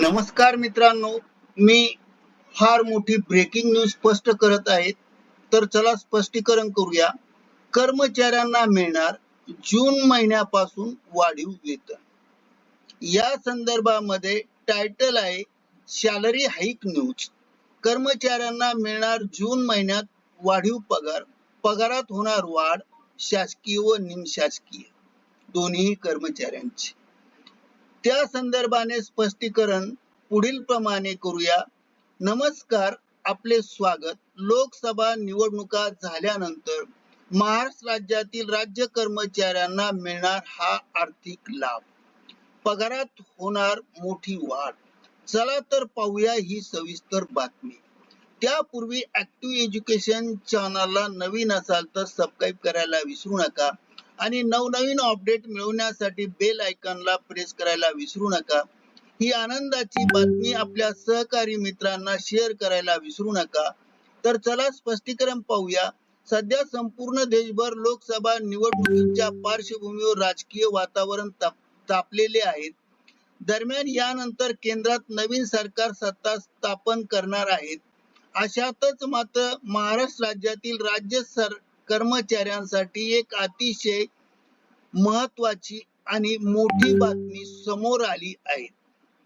नमस्कार मित्रांनो मी फार मोठी ब्रेकिंग न्यूज स्पष्ट करत आहे. तर चला स्पष्टीकरण करूया. कर्मचाऱ्यांना मिळणार जून महिन्यापासून वाढीव वेतन. या संदर्भामध्ये टायटल आहे सॅलरी हाईक न्यूज कर्मचाऱ्यांना मिळणार जून महिन्यात वाढीव पगार. पगारात होणार वाढ शासकीय व निमशासकीय. दोन्ही कर्मचाऱ्यांची. त्या संदर्भाने स्पष्टीकरण पुढील प्रमाणे करूया. नमस्कार आपले स्वागत. लोकसभा निवडणुका झाल्यानंतर महाराष्ट्र राज्यातील राज्य कर्मचाऱ्यांना मिळणार हा आर्थिक लाभ. पगारात होणार मोठी वाढ. चला तर पाहूया ही सविस्तर बातमी. त्यापूर्वी ऍक्टिव्ह एज्युकेशन चॅनलला नवीन असाल तर सबस्क्राईब करायला विसरू नका. आणि नवनवीन अपडेट मिळवण्यासाठी बेल आयकॉनला प्रेस करायला विसरू नका. ही आनंदाची बातमी आपल्या सहकारी मित्रांना शेअर करायला विसरू नका. तर चला स्पष्टीकरण पाहूया. सध्या संपूर्ण देशभर लोकसभा निवडणुकीच्या पार्श्वभूमीवर राजकीय वातावरण तापलेले आहेत. दरम्यान यानंतर केंद्रात नवीन सरकार सत्ता स्थापन करणार आहेत. अशातच मात्र महाराष्ट्र राज्यातील राज्य सर कर्मचाऱ्यांसाठी एक अतिशय महत्वाची आणि मोठी बातमी समोर आली आहे.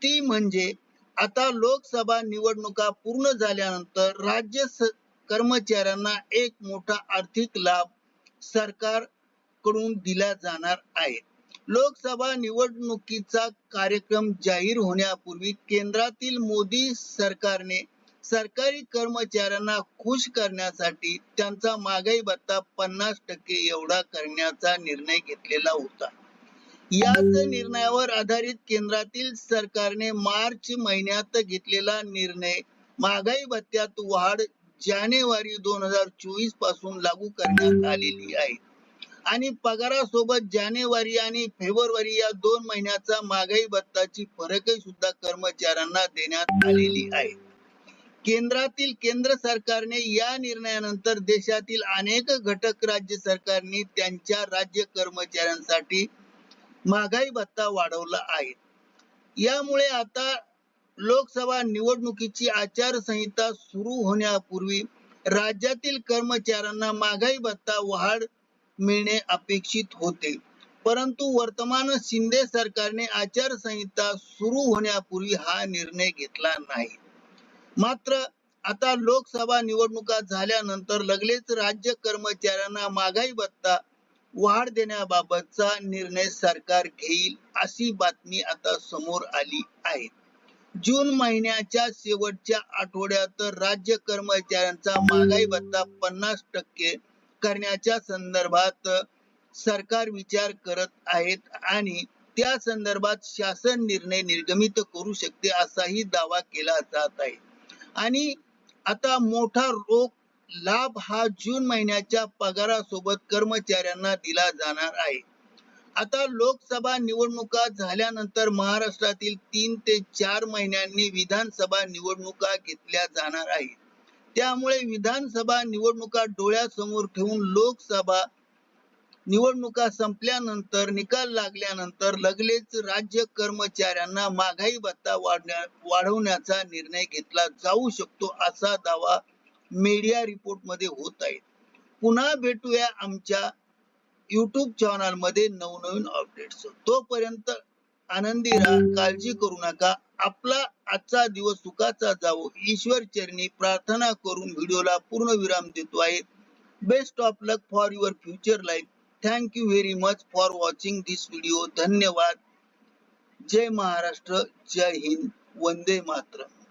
ती म्हणजे आता लोकसभा निवडणुका पूर्ण झाल्यानंतर राज्य कर्मचाऱ्यांना एक मोठा आर्थिक लाभ सरकारकडून दिला जाणार आहे. लोकसभा निवडणुकीचा कार्यक्रम जाहीर होण्यापूर्वी केंद्रातील मोदी सरकारने सरकारी कर्मचाऱ्यांना खुश करण्यासाठी त्यांचा महागाई भत्ता पन्नास टक्के एवढा करण्याचा निर्णय घेतलेला होता. याच निर्णयावर आधारित केंद्रातील सरकारने मार्च महिन्यात घेतलेला निर्णय महागाई भत्त्यात वाढ जानेवारी दोन हजार चोवीसपासून लागू करण्यात आलेली आहे. आणि पगारासोबत जानेवारी आणि फेब्रुवारी या दोन महिन्याचा महागाई भत्ताची फरकही सुद्धा कर्मचाऱ्यांना देण्यात आलेली आहे. केंद्रातील केंद्र सरकारने या निर्णयानंतर देशातील अनेक घटक राज्य सरकारने त्यांच्या राज्य कर्मचाऱ्यांसाठी महागाई भत्ता वाढवला आहे. यामुळे आता लोकसभा निवडणुकीची आचारसंहिता सुरू होण्यापूर्वी राज्यातील कर्मचाऱ्यांना महागाई भत्ता वाढ मिळणे अपेक्षित होते. परंतु वर्तमान शिंदे सरकारने आचारसंहिता सुरू होण्यापूर्वी हा निर्णय घेतला नाही. मात्र आता लोकसभा निवडणुका झाल्यानंतर लगेच राज्य कर्मचाऱ्यांना महागाई भत्ता वाढ देण्याबाबतचा निर्णय सरकार घेईल अशी बातमी आता समोर आली आहे. जून महिन्याच्या शेवटच्या आठवड्यात राज्य कर्मचाऱ्यांचा महागाई भत्ता पन्नास टक्के करण्याच्या संदर्भात सरकार विचार करत आहेत आणि त्या संदर्भात शासन निर्णय निर्गमित करू शकते असाही दावा केला जात आहे. आणि आता मोठा रोख लाभ हा जून महिन्याच्या पगारासोबत कर्मचाऱ्यांना दिला जाणार आहे. आता लोकसभा निवडणुका झाल्यानंतर महाराष्ट्रातील तीन ते चार महिन्यांनी विधानसभा निवडणुका घेतल्या जाणार आहेत. त्यामुळे विधानसभा निवडणुका डोळ्यासमोर ठेवून लोकसभा निवडणुका संपल्यानंतर निकाल लागल्यानंतर लगेच राज्य कर्मचाऱ्यांना महागाई भत्ता वाढवण्याचा निर्णय घेतला जाऊ शकतो असा दावा मीडिया रिपोर्टमध्ये होत आहे. पुन्हा भेटूया आमच्या युट्यूब चॅनलमध्ये नवनवीन अपडेट्स तोपर्यंत आनंदी राहा काळजी करू नका. आपला आजचा दिवस सुखाचा जावो. ईश्वर चरणी प्रार्थना करून व्हिडिओला पूर्ण विराम देतो आहे. Best of luck for your future life thank you very much for watching this video धन्यवाद. जय महाराष्ट्र. जय हिंद. वंदे मातरम.